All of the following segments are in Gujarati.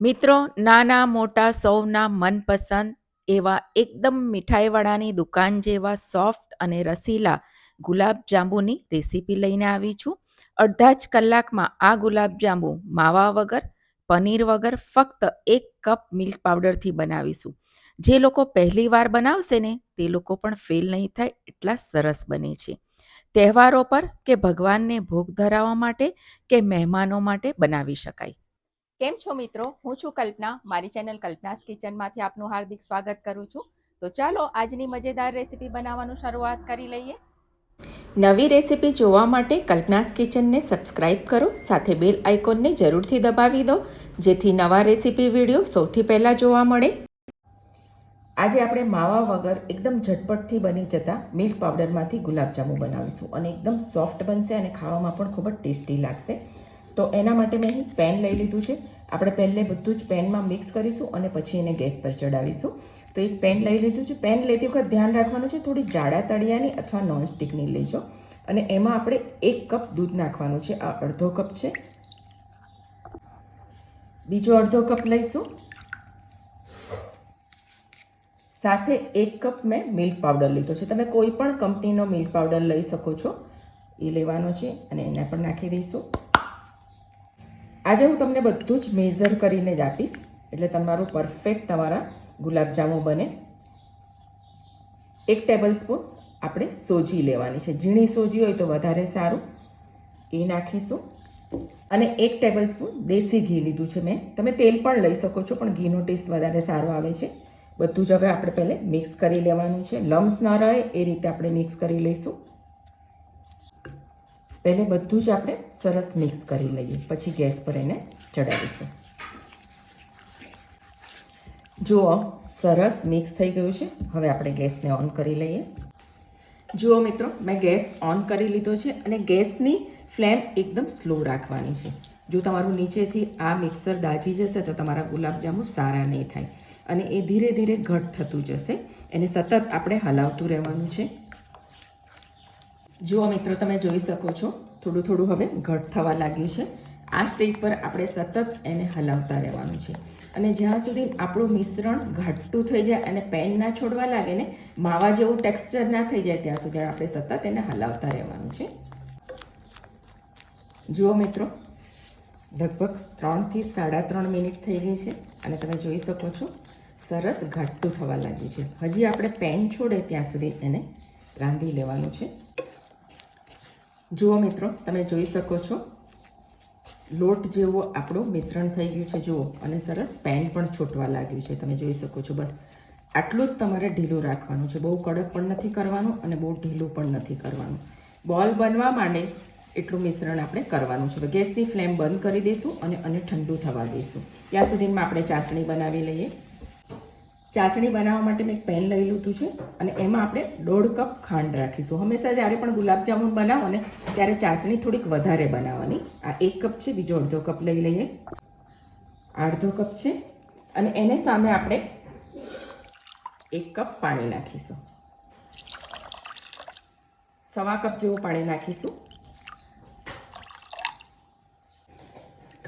મિત્રો, નાના મોટા સૌના મનપસંદ એવા એકદમ મીઠાઈવાળાની દુકાન જેવા સોફ્ટ અને રસીલા ગુલાબજાંબુની રેસીપી લઈને આવી છું. અડધા જ કલાકમાં આ ગુલાબજાંબુ માવા વગર, પનીર વગર ફક્ત એક કપ મિલ્ક પાવડરથી બનાવીશું. જે લોકો પહેલી વાર બનાવશે ને, તે લોકો પણ ફેલ નહીં થાય એટલા સરસ બને છે. તહેવારો પર કે ભગવાનને ભોગ ધરાવવા માટે કે મહેમાનો માટે બનાવી શકાય. કેમ છો મિત્રો? હું છું કલ્પના. મારી ચેનલ કલ્પનાસ કિચનમાંથી આપનું હાર્દિક સ્વાગત કરું છું. તો ચાલો આજની મજેદાર રેસીપી બનાવવાનું શરૂઆત કરી લઈએ. નવી રેસીપી જોવા માટે કલ્પનાસ કિચનને સબસ્ક્રાઇબ કરો, સાથે બેલ આઇકોનને જરૂરથી દબાવી દો, જેથી નવા રેસીપી વીડિયો સૌથી પહેલાં જોવા મળે. આજે આપણે માવા વગર એકદમ ઝટપટથી બની જતા મિલ્ક પાવડરમાંથી ગુલાબજાંબુ બનાવીશું અને એકદમ સોફ્ટ બનશે અને ખાવામાં પણ ખૂબ જ ટેસ્ટી લાગશે. તો એના માટે મેં અહીં પેન લઈ લીધું છે. આપણે પહેલે બધું જ પેનમાં મિક્સ કરીશું અને પછી એને ગેસ પર ચડાવીશું. તો એક પેન લઈ લીધું છે. પેન લેતી વખત ધ્યાન રાખવાનું છે, થોડી જાડા તળિયાની અથવા નોનસ્ટિકની લેજો. અને એમાં આપણે એક કપ દૂધ નાખવાનું છે. આ અડધો કપ છે. બીજો અડધો કપ લઈશું. સાથે એક કપ મેં મિલ્ક પાવડર લીધો છે. તમે કોઈ પણ કંપનીનો મિલ્ક પાવડર લઈ શકો છો. એ લેવાનો છે અને એને પણ નાખી દઈશું. આજે હું તમને બધું જ મેઝર કરીને જ આપીશ. એટલે તમારું પરફેક્ટ તમારા ગુલાબજાંબુ બને. એક ટેબલ સ્પૂન આપણે સોજી લેવાની છે. ઝીણી સોજી હોય તો વધારે સારું. એ નાખીશું. અને એક ટેબલ સ્પૂન દેશી ઘી લીધું છે મેં. તમે તેલ પણ લઈ શકો છો, પણ ઘીનો ટેસ્ટ વધારે સારો આવે છે. બધું જ હવે આપણે પહેલે મિક્સ કરી લેવાનું છે. લમ્સ ન રહે, એ રીતે આપણે મિક્સ કરી લઈશું. પહેલે બધું જ આપણે સરસ મિક્સ કરી લઈએ. પછી ગેસ પર એને ચડાવીશું. જુઓ, સરસ મિક્સ થઈ ગયું છે. હવે આપણે ગેસને ઓન કરી લઈએ. જુઓ મિત્રો, મેં ગેસ ઓન કરી લીધો છે અને ગેસની ફ્લેમ એકદમ સ્લો રાખવાની છે. જો તમારું નીચેથી આ મિક્સર દાજી જશે તો તમારા ગુલાબજાંબુ સારા નહીં થાય. અને એ ધીરે ધીરે ઘટ થતું જશે. એને સતત આપણે હલાવતું રહેવાનું છે. જુઓ મિત્રો, તમે જોઈ શકો છો, થોડું થોડું હવે ઘટ થવા લાગ્યું છે. આ સ્ટેજ પર આપણે સતત એને હલાવતા રહેવાનું છે. અને જ્યાં સુધી આપણું મિશ્રણ ઘટતું થઈ જાય અને પેન ના છોડવા લાગે ને, માવા જેવું ટેક્સચર ના થઈ જાય, ત્યાં સુધી આપણે સતત એને હલાવતા રહેવાનું છે. જુઓ મિત્રો, લગભગ ત્રણથી સાડા ત્રણ મિનિટ થઈ ગઈ છે અને તમે જોઈ શકો છો, સરસ ઘાટું થવા લાગ્યું છે. હજી આપણે પેન છોડે ત્યાં સુધી એને રાંધી લેવાનું છે. જુઓ મિત્રો, તમે જોઈ શકો છો. લોટ જેવો આપણું મિશ્રણ થઈ ગયું છે, જુઓ. અને સરસ પેન પણ છૂટવા લાગ્યું છે, તમે જોઈ શકો છો. બસ, આટલું જ તમારે ઢીલું રાખવાનું છે. બહુ કડક પણ નથી કરવાનું અને બહુ ઢીલું પણ નથી કરવાનું. બોલ બનવા માંડે એટલું મિશ્રણ આપણે કરવાનું છે. ગેસની ફ્લેમ બંધ કરી દઈશું અને અને ઠંડુ થવા દઈશું. ત્યાં સુધીમાં આપણે ચાસણી બનાવી લઈએ. ચાસણી બનાવવા માટે મેં એક પેન લઈ લીધું છે અને એમાં આપણે દોઢ કપ ખાંડ રાખીશું. હંમેશા જ્યારે પણ ગુલાબજાંબુ બનાવો ને, ત્યારે ચાસણી થોડીક વધારે બનાવવાની. આ એક કપ છે, બીજો અડધો કપ લઈ લઈએ. અડધો કપ છે અને એને સામે આપણે એક કપ પાણી નાખીશું. સવા કપ જેવું પાણી નાખીશું.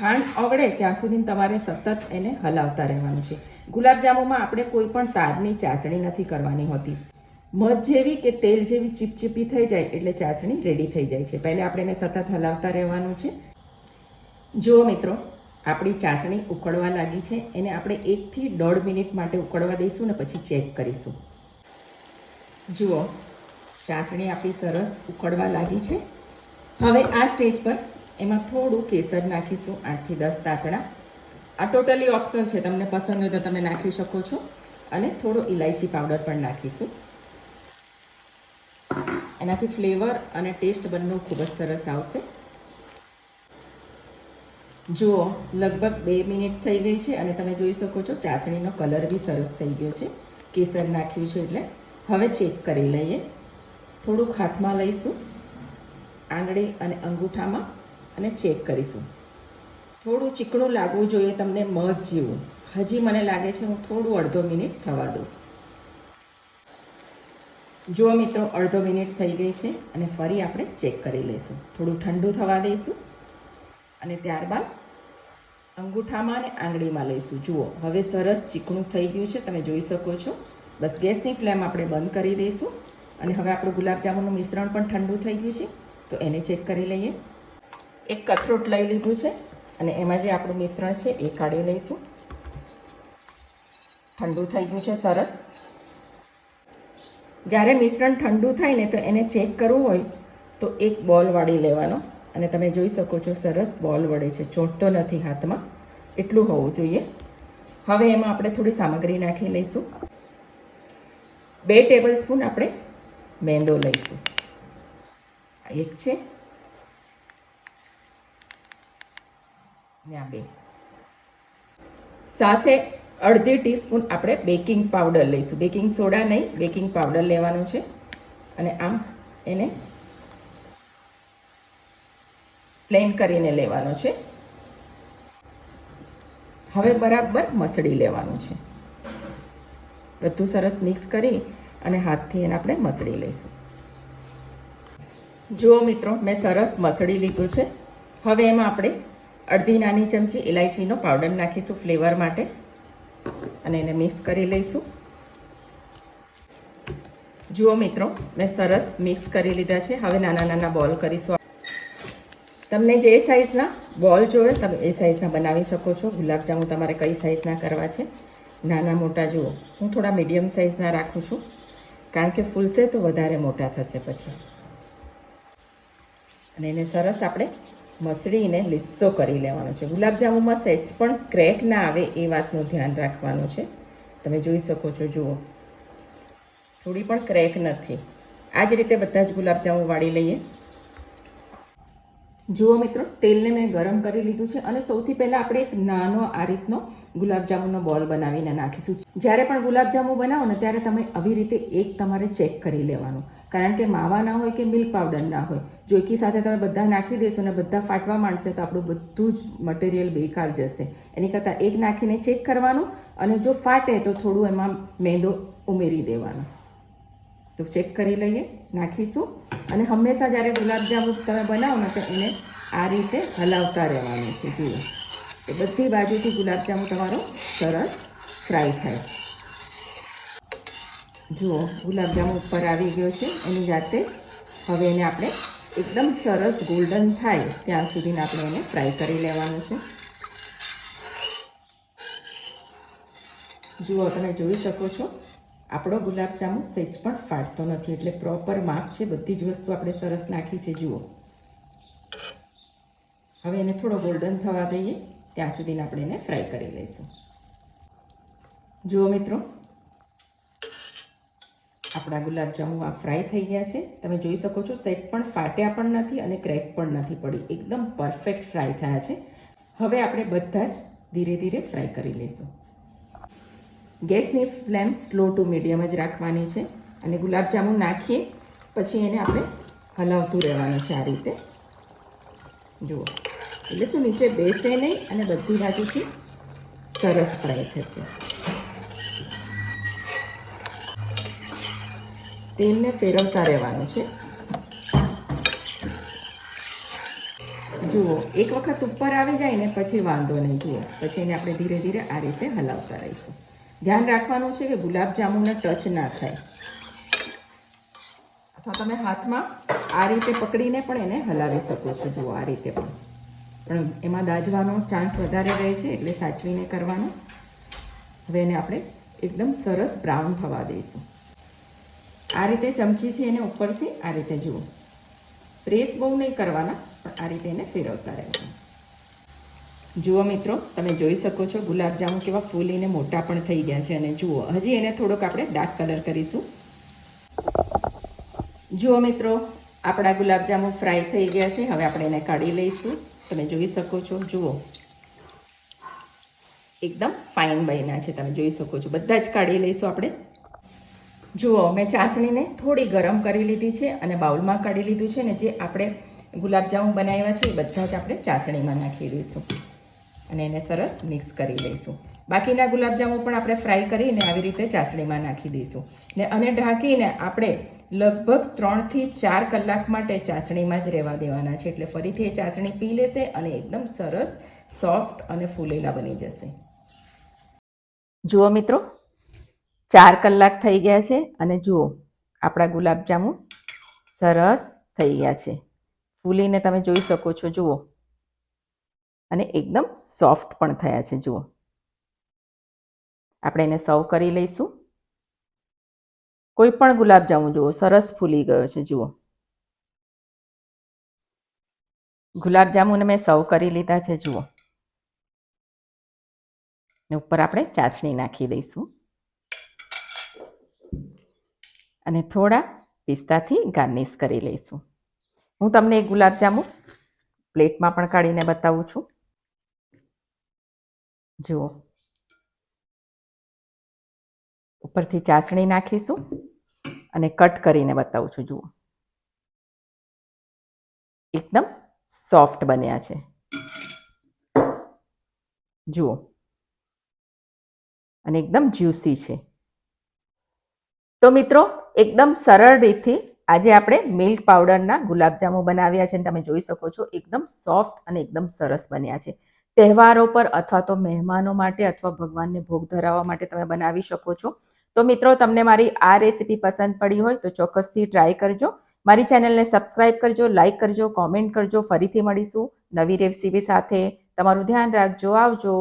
ખાંડ ઓગળે ત્યાં સુધી તમારે સતત એને હલાવતા રહેવાનું છે. ગુલાબજાંબુમાં આપણે કોઈ પણ તારની ચાસણી નથી કરવાની હોતી. મધ જેવી કે તેલ જેવી ચીપચીપી થઈ જાય એટલે ચાસણી રેડી થઈ જાય છે. પહેલે આપણે એને સતત હલાવતા રહેવાનું છે. જુઓ મિત્રો, આપણી ચાસણી ઉકળવા લાગી છે. એને આપણે એકથી દોઢ મિનિટ માટે ઉકળવા દઈશું ને પછી ચેક કરીશું. જુઓ, ચાસણી આપણી સરસ ઉકળવા લાગી છે. હવે આ સ્ટેજ પર એમાં થોડું કેસર નાખીશું, આઠથી દસ તાકડા આ ટોટલી ઓપ્શન છે, તમને પસંદ હોય તો તમે નાખી શકો છો. અને થોડો ઇલાયચી પાવડર પણ નાખીશું. એનાથી ફ્લેવર અને ટેસ્ટ બંને ખૂબ જ સરસ આવશે. જુઓ, લગભગ બે મિનિટ થઈ ગઈ છે અને તમે જોઈ શકો છો, ચાસણીનો કલર બી સરસ થઈ ગયો છે. કેસર નાખ્યું છે એટલે. હવે ચેક કરી લઈએ. થોડુંક હાથમાં લઈશું. આંગળી અને અંગૂઠામાં. અને ચેક કરીશું. થોડું ચીકણું લાગવું જોઈએ, તમને મધ જેવું. હજી મને લાગે છે હું થોડું અડધો મિનિટ થવા દઉં. જુઓ મિત્રો, અડધો મિનિટ થઈ ગઈ છે અને ફરી આપણે ચેક કરી લઈશું. થોડું ઠંડુ થવા દઈશું અને ત્યારબાદ અંગૂઠામાં અને આંગળીમાં લઈશું. જુઓ, હવે સરસ ચીકણું થઈ ગયું છે, તમે જોઈ શકો છો. બસ ગેસની ફ્લેમ આપણે બંધ કરી દઈશું અને હવે આપણું ગુલાબજાંબુનું મિશ્રણ પણ ઠંડુ થઈ ગયું છે, તો એને ચેક કરી લઈએ. એક કથરોટ લઈ લીધું છે અને એમાં જે આપણું મિશ્રણ છે એ કાઢી લઈશું. ઠંડુ થઈ ગયું છે સરસ. જ્યારે મિશ્રણ ઠંડુ થાય ને તો એને ચેક કરવું હોય તો એક બોલ વાળી લેવાનો. અને તમે જોઈ શકો છો સરસ બોલ વળે છે, ચોંટતો નથી હાથમાં. એટલું હોવું જોઈએ. હવે એમાં આપણે થોડી સામગ્રી નાખી લઈશું. બે ટેબલ સ્પૂન આપણે મેંદો લઈશું. એક છે. ને બે. સાથે અડધી ટીસ્પૂન આપણે બેકિંગ પાવડર લઈશું. બેકિંગ સોડા નહીં, બેકિંગ પાવડર લેવાનો છે. અને આમ એને પ્લેન કરીને લેવાનો છે. હવે બરાબર મસળી લેવાનું છે. બધું સરસ મિક્સ કરી અને હાથથી એને આપણે મસળી લઈશું. જુઓ મિત્રો, મેં સરસ મસળી લીધું છે. હવે એમાં આપણે અડધી નાની ચમચી ઇલાયચીનો પાવડર નાખીશું ફ્લેવર માટે. અને એને મિક્સ કરી લઈશું. જુઓ મિત્રો, મેં સરસ મિક્સ કરી લીધા છે. હવે નાના નાના બોલ કરીશું તમને જે સાઇઝના બોલ જોઈએ તમે એ સાઇઝના બનાવી શકો છો. ગુલાબજાંબુ તમારે કઈ સાઇઝના કરવા છે. નાના મોટા જુઓ, હું થોડા મીડિયમ સાઇઝના રાખું છું. કારણ કે ફૂલશે તો વધારે મોટા થશે પછી. અને એને સરસ આપણે મસળીને લીસ્સો કરી લેવાનો છે. ગુલાબજાંબુમાં સહેજ પણ ક્રેક ના આવે એ વાતનું ધ્યાન રાખવાનું છે. તમે જોઈ શકો છો, જુઓ. થોડી પણ ક્રેક નથી. આ જ રીતે બધા જ ગુલાબજાંબુ વાળી લઈએ. જુઓ મિત્રો, તેલને મેં ગરમ કરી લીધું છે અને સૌથી પહેલાં આપણે એક નાનો આ રીતનો ગુલાબજાંબુનો બોલ બનાવીને નાખીશું. જ્યારે પણ ગુલાબજાંબુ બનાવો ને ત્યારે તમે આવી રીતે એક તમારે ચેક કરી લેવાનું. કારણ કે માવા ના હોય કે મિલ્ક પાવડર ના હોય, જો એકી સાથે તમે બધા નાખી દેશો ને બધા ફાટવા માંડશે તો આપણું બધું જ મટીરિયલ બેકાર જશે. એની કરતાં એક નાખીને ચેક કરવાનું અને જો ફાટે તો થોડું એમાં મેંદો ઉમેરી દેવાનો. તો ચેક કરી લઈએ, નાખીશું. અને હંમેશા જ્યારે ગુલાબજાંબુ તમે બનાવો ને, તો એને આ રીતે હલાવતા રહેવાનું છે, જુઓ. એ બધી બાજુથી ગુલાબજાંબુ તમારો સરસ ફ્રાય થાય. જુઓ, ગુલાબજાંબુ ઉપર આવી ગયો છે. એની જાતે હવે એને આપણે એકદમ સરસ ગોલ્ડન થાય, ત્યાં સુધીને આપણે એને ફ્રાય કરી લેવાનું છે. જુઓ, તમે જોઈ શકો છો. આપણો ગુલાબજાંબુ સહેજ પણ ફાટતો નથી એટલે પ્રોપર માપ છે, બધી જ વસ્તુ આપણે સરસ નાખી છે, જુઓ. હવે એને થોડો ગોલ્ડન થવા દઈએ, ત્યાં સુધીને આપણે એને ફ્રાય કરી લઈશું. જુઓ મિત્રો, આપણા ગુલાબજાંબુ આ ફ્રાય થઈ ગયા છે. તમે જોઈ શકો છો સેટ પણ ફાટ્યા પણ નથી અને ક્રેક પણ નથી પડી. એકદમ પરફેક્ટ ફ્રાય થયા છે. હવે આપણે બધા જ ધીરે ધીરે ફ્રાય કરી લઈશું. ગેસની ફ્લેમ સ્લો ટુ મીડિયમ જ રાખવાની છે અને ગુલાબજાંબુ નાખીએ, પછી એને આપણે હલાવતું રહેવાનું છે આ રીતે. જુઓ. એટલે શું, નીચે બેસે નહીં અને બધી બાજુથી સરસ ફ્રાય થશે. તેલને ફેરવતા રહેવાનું છે. જુઓ, એક વખત ઉપર આવી જાય ને પછી વાંધો નહીં. જુઓ, પછી એને આપણે ધીરે ધીરે આ રીતે હલાવતા રહીશું. ધ્યાન રાખવાનું છે કે ગુલાબજાંબુને ટચ ના થાય. અથવા તમે હાથમાં આ રીતે પકડીને પણ એને હલાવી શકો છો. જુઓ, આ રીતે પણ. પણ એમાં દાજવાનો ચાન્સ વધારે રહે છે એટલે સાચવીને કરવાનું. હવે એને આપણે એકદમ સરસ બ્રાઉન થવા દઈશું. આ રીતે ચમચીથી એને ઉપરથી આ રીતે જુઓ. પ્રેસ બહુ નહીં કરવાના, પણ આ રીતે એને ફેરવતા રહેવાનું. જુઓ મિત્રો, તમે જોઈ શકો છો ગુલાબજાંબુ કેવા ફૂલીને મોટા પણ થઈ ગયા છે અને જુઓ, હજી એને થોડોક આપણે ડાર્ક કલર કરીશું. જુઓ મિત્રો, આપણા ગુલાબજાંબુ ફ્રાય થઈ ગયા છે, હવે આપણે એને કાઢી લઈશું. તમે જોઈ શકો છો, જુઓ. એકદમ ફાઇન બન્યા છે, તમે જોઈ શકો છો. બધા જ કાઢી લઈશું આપણે. જુઓ, મેં ચાસણીને થોડી ગરમ કરી લીધી છે અને બાઉલમાં કાઢી લીધું છે ને જે આપણે ગુલાબજાંબુ બનાવ્યા છે, એ બધા જ આપણે ચાસણીમાં નાખી દઈશું. અને એને સરસ મિક્સ કરી લઈશું. બાકીના ગુલાબજાંબુ પણ આપણે ફ્રાય કરીને આવી રીતે ચાસણીમાં નાખી દઈશું. ને અને ઢાંકીને આપણે લગભગ ત્રણથી ચાર કલાક માટે ચાસણીમાં જ રહેવા દેવાના છે. એટલે ફરીથી એ ચાસણી પી લેશે અને એકદમ સરસ, સોફ્ટ અને ફૂલેલા બની જશે. જુઓ મિત્રો, ચાર કલાક થઈ ગયા છે અને જુઓ, આપણા ગુલાબજાંબુ સરસ થઈ ગયા છે. ફૂલીને તમે જોઈ શકો છો, જુઓ. અને એકદમ સોફ્ટ પણ થયા છે, જુઓ. આપણે એને સર્વ કરી લઈશું. કોઈ પણ ગુલાબજાંબુ જુઓ, સરસ ફૂલી ગયો છે, જુઓ. ગુલાબજાંબુને મેં સર્વ કરી લીધા છે, જુઓ. ને ઉપર આપણે ચાસણી નાખી દઈશું. અને થોડા પિસ્તાથી ગાર્નિશ કરી લઈશું. હું તમને એક ગુલાબજાંબુ પ્લેટમાં પણ કાઢીને બતાવું છું. જુઓ. ઉપરથી ચાસણી નાખીશું અને કટ કરીને બતાવું છું, જુઓ. એકદમ સોફ્ટ બન્યા છે. જુઓ. અને એકદમ જ્યુસી છે. તો મિત્રો, એકદમ સરળ રીતથી આજે આપણે મિલ્ક પાવડરના ગુલાબજાંબુ બનાવ્યા છે અને તમે જોઈ શકો છો, એકદમ સોફ્ટ અને એકદમ સરસ બન્યા છે. તહેવારો પર અથવા તો મહેમાનો માટે અથવા ભગવાનને ભોગ ધરાવવા માટે તમે બનાવી શકો છો. તો મિત્રો, તમને મારી આ રેસીપી પસંદ પડી હોય તો ચોક્કસથી ટ્રાય કરજો. મારી ચેનલને સબસ્ક્રાઇબ કરજો, લાઇક કરજો, કોમેન્ટ કરજો. ફરીથી મળીશું નવી રેસીપી સાથે. તમારું ધ્યાન રાખજો. આવજો.